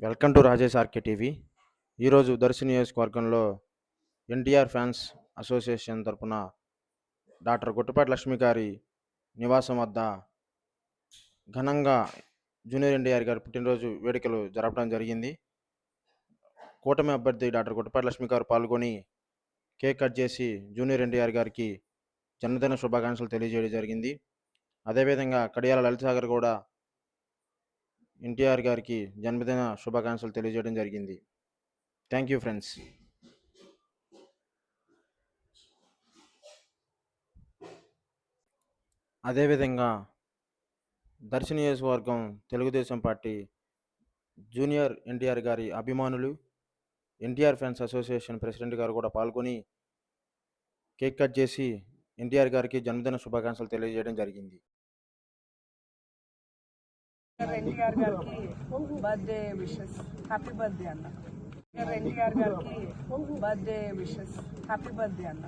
Welcome to Rajesh RK TV. ఈరోజు దర్శి నియోజకవర్గంలో NTR fans association తరపున డాక్టర్ గుట్టపాటి లక్ష్మి గారి నివాసం వద్ద ఘనంగా జూనియర్ ఎన్టీఆర్ గారి పుట్టినరోజు వేడుకలు జరపడం జరిగింది. కూటమి అభ్యర్థి డాక్టర్ గుట్టపాటి లక్ష్మి గారు పాల్గొని కేక్ కట్ చేసి జూనియర్ ఎన్టీఆర్ గారికి జన్మదిన శుభాకాంక్షలు తెలియజేయడం జరిగింది. అదేవిధంగా కడియాల లలిత సాగర్ కూడా ఎన్టీఆర్ గారికి జన్మదిన శుభాకాంక్షలు తెలియజేయడం జరిగింది. Thank you friends. అదేవిధంగా దర్శి నియోజకవర్గం తెలుగుదేశం పార్టీ జూనియర్ ఎన్టీఆర్ గారి అభిమానులు ఎన్టీఆర్ ఫ్యాన్స్ అసోసియేషన్ ప్రెసిడెంట్ గారు కూడా పాల్గొని కేక్ కట్ చేసి ఎన్టీఆర్ గారికి జన్మదిన శుభాకాంక్షలు తెలియజేయడం జరిగింది. ఎన్టీఆర్ గారికి బర్త్డే విషెస్ హ్యాపీ బర్త్డే అన్న ఎన్టీఆర్ గారికి బర్త్డే విషెస్ హ్యాపీ బర్త్డే అన్న